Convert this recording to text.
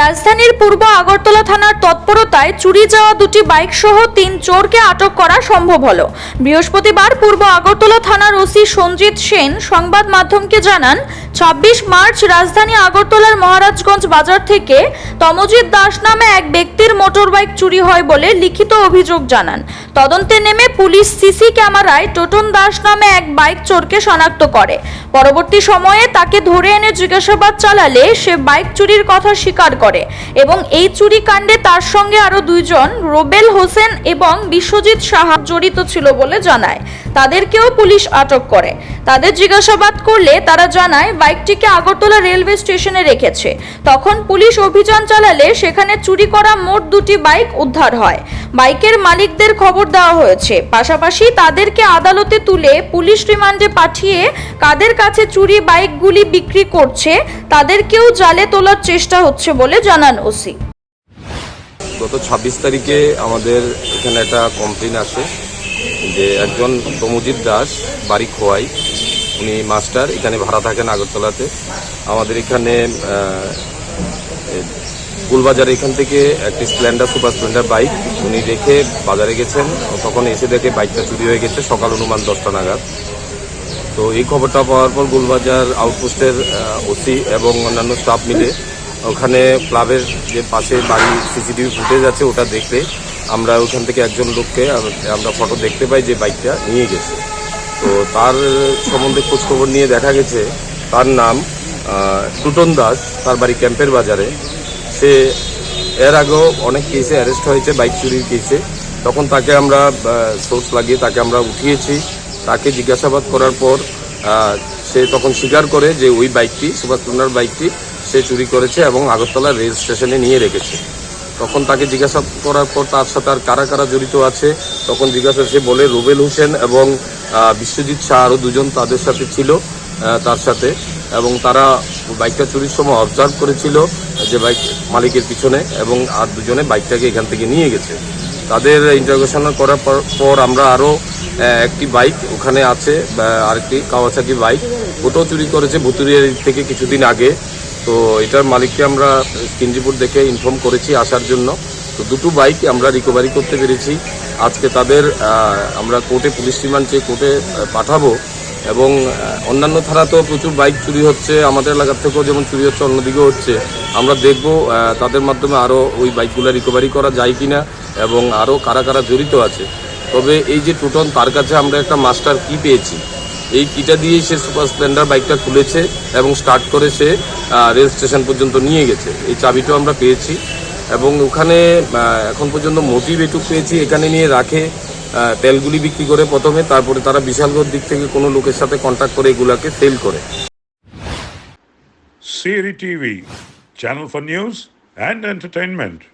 রাজধানীর পূর্ব আগরতলা থানার তৎপরতায় চুরি যাওয়া দুটি বাইক সহ তিন চোরকে আটক করা সম্ভব হলো। বৃহস্পতিবার পূর্ব আগরতলা থানার ওসি সঞ্জিত সেন সংবাদ মাধ্যমকে জানান, ছাব্বিশ মার্চ রাজধানী আগরতলার মহারাজগঞ্জ বাজার থেকে তমজিৎ দাস নামে এক ব্যক্তির মোটরবাইক চুরি হয় বলে লিখিত অভিযোগ জানান। তদন্তে নেমে পুলিশ সিসি ক্যামেরায় টোটন দাস নামে এক বাইক চোরকে শনাক্ত করে। পরবর্তী সময়ে তাকে ধরে এনে জিজ্ঞাসাবাদ চালালে সে বাইক চুরির কথা স্বীকার করে। এবং এই চুরি কাণ্ডে তার সঙ্গে আরও দুইজন, রোবেল হোসেন এবং বিশ্বজিৎ সাহা জড়িত ছিল বলে জানায়। তাদেরকেও পুলিশ আটক করে। তাদের জিজ্ঞাসাবাদ করলে তারা জানায়, বাইকটিকে আগরতলা রেলওয়ে স্টেশনে রেখেছে। তখন পুলিশ অভিযান চালালে সেখানে চুরি করা মোট দুটি বাইক উদ্ধার হয়। বাইকের মালিকদের খবর দেওয়া হয়েছে। পাশাপাশি তাদেরকে আদালতে তুলে পুলিশ রিমান্ডে পাঠিয়ে কাদের কাছে চুরি বাইকগুলি বিক্রি করছে, তাদেরকেও জালে তোলার চেষ্টা হচ্ছে বলে জানান ওসি। গত ছাব্বিশ তারিখে আমাদের এখানে একটা কমপ্লেন আসে যে একজন প্রমজিৎ দাস বাড়ি খোয়াই। উনি মাস্টার, এখানে ভাড়া থাকেন আগরতলাতে। আমাদের এখানে গুলবাজার এখান থেকে একটি স্প্লেন্ডার, সুপার স্প্লেন্ডার বাইক উনি রেখে বাজারে গেছেন। তখন এসে দেখে বাইকটা চুরি হয়ে গেছে, সকাল অনুমান দশটা নাগাদ। তো এই খবরটা পাওয়ার পর গুলবাজার আউটপোস্টের ওসি এবং অন্যান্য স্টাফ মিলে ওখানে ক্লাবের যে পাশে বাড়ি সিসিটিভি ফুটেজ আছে, ওটা দেখতে আমরা ওখান থেকে একজন লোককে আমরা ফটো দেখতে পাই যে বাইকটা নিয়ে গেছে। তো তার সম্বন্ধে খোঁজখবর নিয়ে দেখা গেছে, তার নাম টুটন দাস, তার বাড়ি ক্যাম্পের বাজারে। সে, এর আগেও অনেক কেসে অ্যারেস্ট হয়েছে বাইক চুরির কেসে তখন তাকে আমরা সোর্স লাগিয়ে তাকে আমরা উঠিয়েছি। তাকে জিজ্ঞাসাবাদ করার পর সে তখন স্বীকার করে যে ওই বাইকটি সুভাষ টুনার বাইকটি সে চুরি করেছে এবং আগরতলা রেল স্টেশনে নিয়ে রেখেছে। তখন তাকে জিজ্ঞাসা করার পর তার সাথে আর কারা কারা জড়িত আছে, তখন জিজ্ঞাসা সে বলে, রুবেল হোসেন এবং বিশ্বজিৎ শাহ আরও দুজন তাদের সাথে ছিল তার সাথে। এবং তারা বাইকটা চুরির সময় অবজার্ভ করেছিল যে বাইক মালিকের পিছনে এবং আর দুজনে বাইকটাকে এখান থেকে নিয়ে গেছে। তাদের ইন্টারোগেশন করার পর- আমরা আরও একটি বাইক ওখানে আছে আরেকটি কাওয়াসাকি বাইক, ওটাও চুরি করেছে ভুতুরিয়ার থেকে কিছুদিন আগে। তো এটার মালিককে আমরা স্ক্রিন রিপোর্ট দেখে ইনফর্ম করেছি আসার জন্য। তো দুটো বাইক আমরা রিকভারি করতে পেরেছি। আজকে তাদের আমরা কোর্টে পুলিশ রিমান্ড চেয়ে কোর্টে পাঠাবো। এবং অন্যান্য থানাতেও প্রচুর বাইক চুরি হচ্ছে। আমাদের এলাকার থেকেও যেমন চুরি হচ্ছে, অন্যদিকেও হচ্ছে। আমরা দেখব তাদের মাধ্যমে আরও ওই বাইকগুলো রিকভারি করা যায় কিনা এবং আরও কারা কারা জড়িত আছে। তবে এই যে টুটন তার কাছে আমরা একটা মাস্টার কি পেয়েছি। এই কিটা দিয়েই সে সুপার স্প্লেন্ডার বাইকটা খুলেছে এবং স্টার্ট করে সে রেল স্টেশন পর্যন্ত নিয়ে গেছে এই চাবিটাও আমরা পেয়েছি এবং ওখানে এখন পর্যন্ত মোটিভ এটুক পেয়েছি এখানে নিয়ে রাখে তেলগুলি বিক্রি করে প্রথমে, তারপরে তারা বিশালগড় দিক থেকে কোনো লোকের সাথে কন্ট্যাক্ট করে এগুলাকে সেল করে Siri TV channel for news and entertainment.